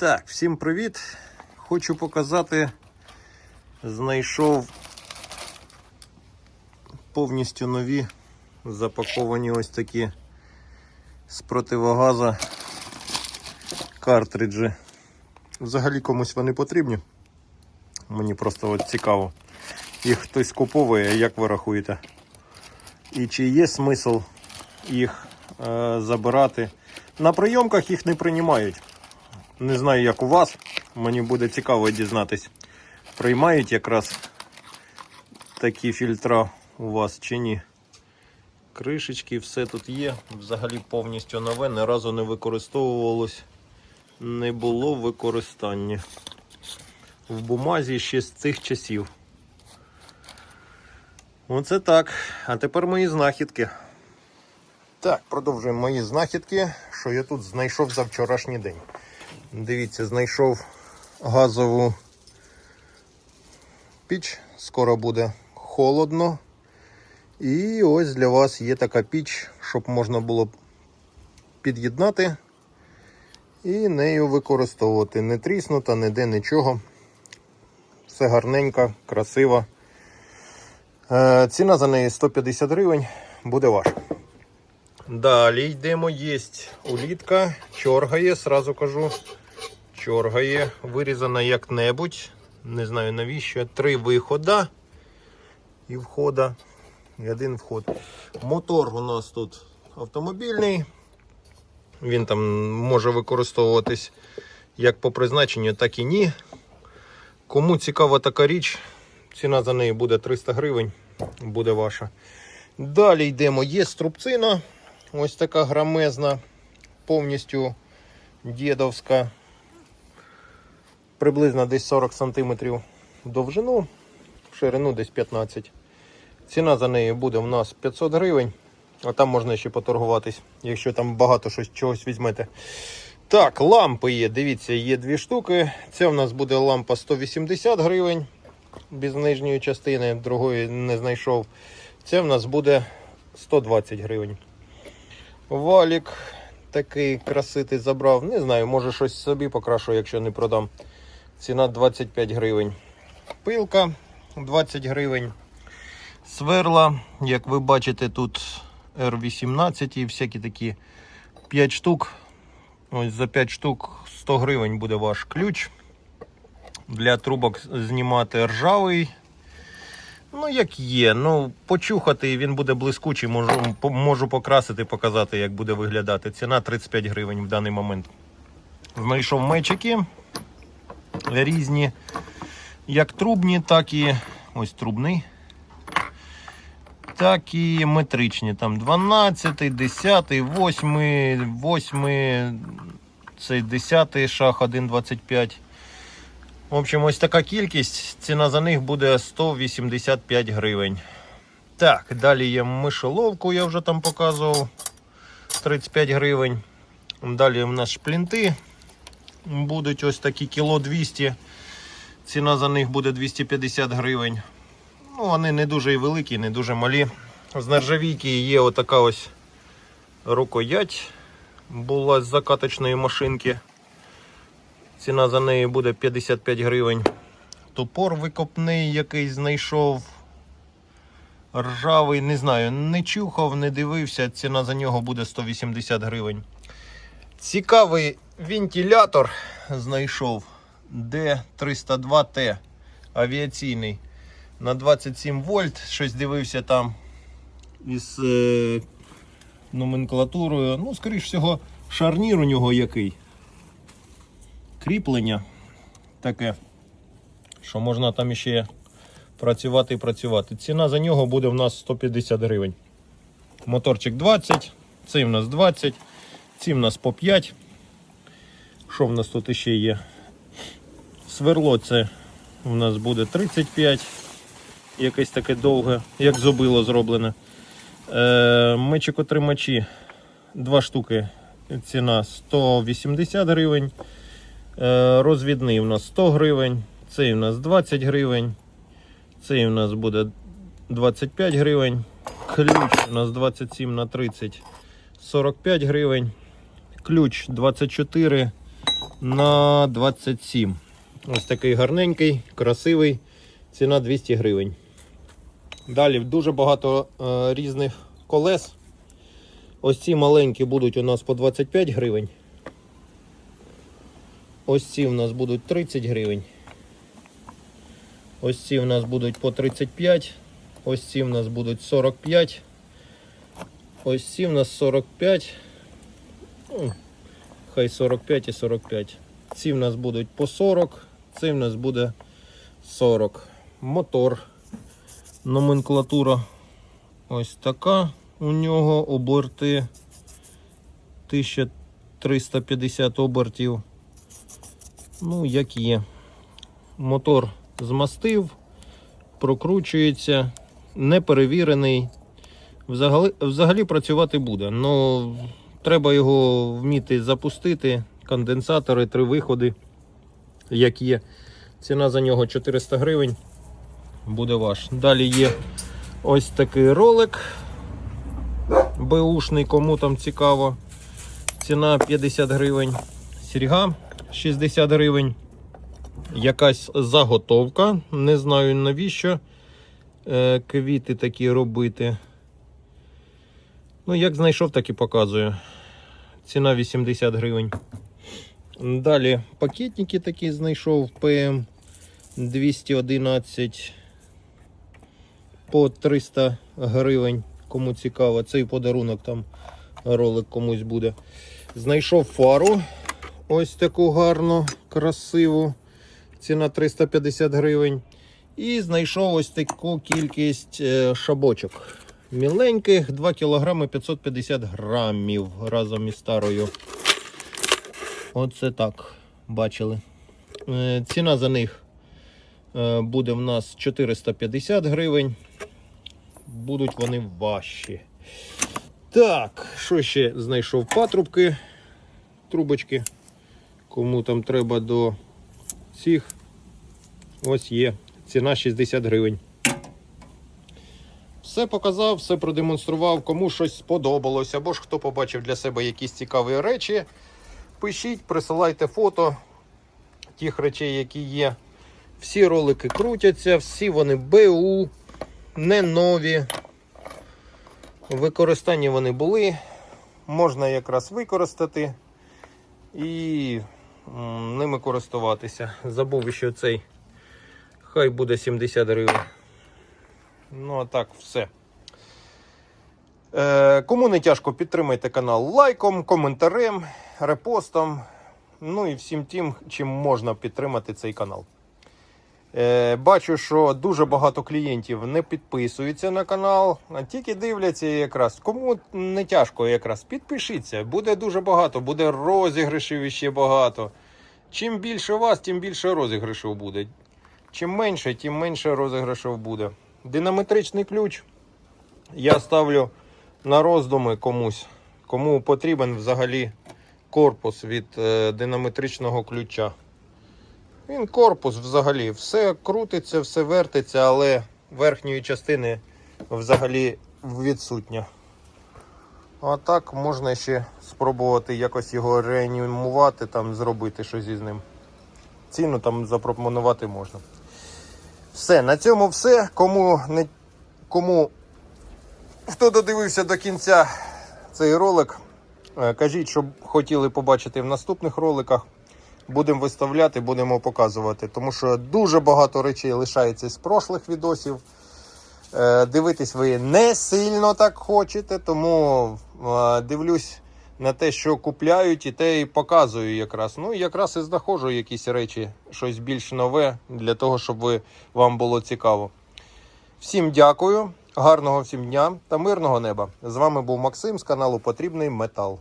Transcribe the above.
Так, всім привіт! Хочу показати, знайшов повністю нові запаковані ось такі з противогаза картриджі. Взагалі комусь вони потрібні. Мені просто от цікаво. Їх хтось куповує, як ви рахуєте? І чи є смисл їх е, забирати? На прийомках їх не приймають. Не знаю, як у вас. Мені буде цікаво дізнатись, приймають якраз такі фільтра у вас чи ні. Кришечки, все тут є. Взагалі повністю нове, ні разу не використовувалось. Не було використання. В бумазі ще з цих часів. Оце так. А тепер мої знахідки. Так, продовжуємо мої знахідки, що я тут знайшов за вчорашній день. Дивіться, знайшов газову піч. Скоро буде холодно. І ось для вас є така піч, щоб можна було під'єднати і нею використовувати. Не тріснута, ніде нічого. Все гарненько, красиво. Е, Ціна за неї 150 гривень, буде ваша. Далі йдемо, є улітка, чоргає, сразу кажу. Чоргає, вирізана як-небудь. Не знаю навіщо. Три вихода і входа. І один вход. Мотор у нас тут автомобільний. Він там може використовуватись як по призначенню, так і ні. Кому цікава така річ, ціна за неї буде 300 гривень, буде ваша. Далі йдемо, є струбцина. Ось така грамезна, повністю дідовська, приблизно десь 40 см довжину, в ширину десь 15 Ціна за неї буде в нас 500 гривень, а там можна ще поторгуватись, якщо там багато щось, чогось візьмете. Так, лампи є, дивіться, є дві штуки. Це в нас буде лампа 180 гривень без нижньої частини, другої не знайшов. Це в нас буде 120 гривень. Валік такий краситий забрав. Не знаю, може щось собі покрашу, якщо не продам. Ціна 25 гривень. Пилка 20 гривень. Сверла, як ви бачите, тут R18 і всякі такі 5 штук. Ось за 5 штук 100 гривень буде ваш ключ. Для трубок знімати ржавий. Ну, як є. Ну, почухати він буде блискучий, можу, можу покрасити, показати, як буде виглядати. Ціна 35 гривень в даний момент. Знайшов мечики різні, як трубні, так і ось трубний. Так і метричні. Там 12, 10, 8, 8, цей 10 шах 1,25. В общем, ось така кількість. Ціна за них буде 185 гривень. Так, далі є мишоловку, я вже там показував. 35 гривень. Далі в нас шплінти. Будуть ось такі кіло 200. Ціна за них буде 250 гривень. Ну, вони не дуже великі, не дуже малі. З нержавійки є отака ось рукоять. Була з закаточної машинки. Ціна за неї буде 55 гривень. Топор викопний якийсь знайшов. Ржавий, не знаю, не чухав, не дивився. Ціна за нього буде 180 гривень. Цікавий вентилятор знайшов D302T авіаційний на 27 вольт. Щось дивився там із е, номенклатурою. Ну, скоріш всього, шарнір у нього який кріплення таке, що можна там ще працювати і працювати. Ціна за нього буде в нас 150 гривень. Моторчик 20, цей в нас 20, ці в нас по 5. Що в нас тут ще є? Сверло це в нас буде 35, якесь таке довге, як зубило зроблене. Е, Мечикотримачі, два штуки, ціна 180 гривень. Е, Розвідний у нас 100 гривень, цей у нас 20 гривень, цей у нас буде 25 гривень. Ключ у нас 27 на 30 45 гривень. Ключ 24 на 27. Ось такий гарненький, красивий. Ціна 200 гривень. Далі дуже багато е, різних колес. Ось ці маленькі будуть у нас по 25 гривень. Ось ці у нас будуть 30 гривень. Ось ці у нас будуть по 35. Ось ці у нас будуть 45. Ось ці у нас 45. Ну, хай 45 і 45. Ці в нас будуть по 40. Цей в нас буде 40. Мотор. Номенклатура ось така. У нього оберти 1350 обертів. Ну, як є. Мотор змастив, прокручується, не перевірений. Взагалі, взагалі працювати буде. Ну, треба його вміти запустити. Конденсатори, три виходи, як є. Ціна за нього 400 гривень. Буде ваш. Далі є ось такий ролик. Бушний, кому там цікаво. Ціна 50 гривень. Сірга 60 гривень. Якась заготовка. Не знаю навіщо е, квіти такі робити. Ну, як знайшов, так і показую. Ціна 80 гривень. Далі пакетники такі знайшов ПМ 211 по 300 гривень. Кому цікаво, цей подарунок там ролик комусь буде. Знайшов фару. Ось таку гарну, красиву. Ціна 350 гривень. І знайшов ось таку кількість е, шабочок. Міленьких 2 кг 550 грамів разом із старою. Оце так. Бачили. Е, Ціна за них е, буде в нас 450 гривень. Будуть вони важчі. Так, що ще знайшов патрубки, трубочки. Кому там треба до цих. Ось є. Ціна 60 гривень. Все показав, все продемонстрував. Кому щось сподобалось, або ж хто побачив для себе якісь цікаві речі. Пишіть, присилайте фото тих речей, які є. Всі ролики крутяться, всі вони БУ, не нові. В вони були. Можна якраз використати і ними користуватися. Забув ще цей. Хай буде 70 гривень. Ну, а так, все. Е, кому не тяжко, підтримайте канал лайком, коментарем, репостом. Ну і всім тим, чим можна підтримати цей канал. Е, бачу, що дуже багато клієнтів не підписуються на канал, а тільки дивляться якраз. Кому не тяжко якраз, підпишіться. Буде дуже багато, буде розіграшів іще багато. Чим більше вас, тим більше розіграшів буде. Чим менше, тим менше розіграшів буде. Динаметричний ключ я ставлю на роздуми комусь, кому потрібен взагалі корпус від е, динаметричного ключа. Він корпус взагалі, все крутиться, все вертиться, але верхньої частини взагалі відсутня. А так можна ще спробувати якось його реанімувати, там зробити щось із ним. Ціну там запропонувати можна. Все, на цьому все. Кому не кому хто додивився до кінця цей ролик, е, кажіть, що хотіли побачити в наступних роликах. Будемо виставляти, будемо показувати. Тому що дуже багато речей лишається з прошлих відосів. Е, Дивитись ви не сильно так хочете, тому е, дивлюсь на те, що купляють, і те і показую якраз. Ну, якраз і знаходжу якісь речі, щось більш нове для того, щоб ви, вам було цікаво. Всім дякую, гарного всім дня та мирного неба. З вами був Максим з каналу Потрібний Метал.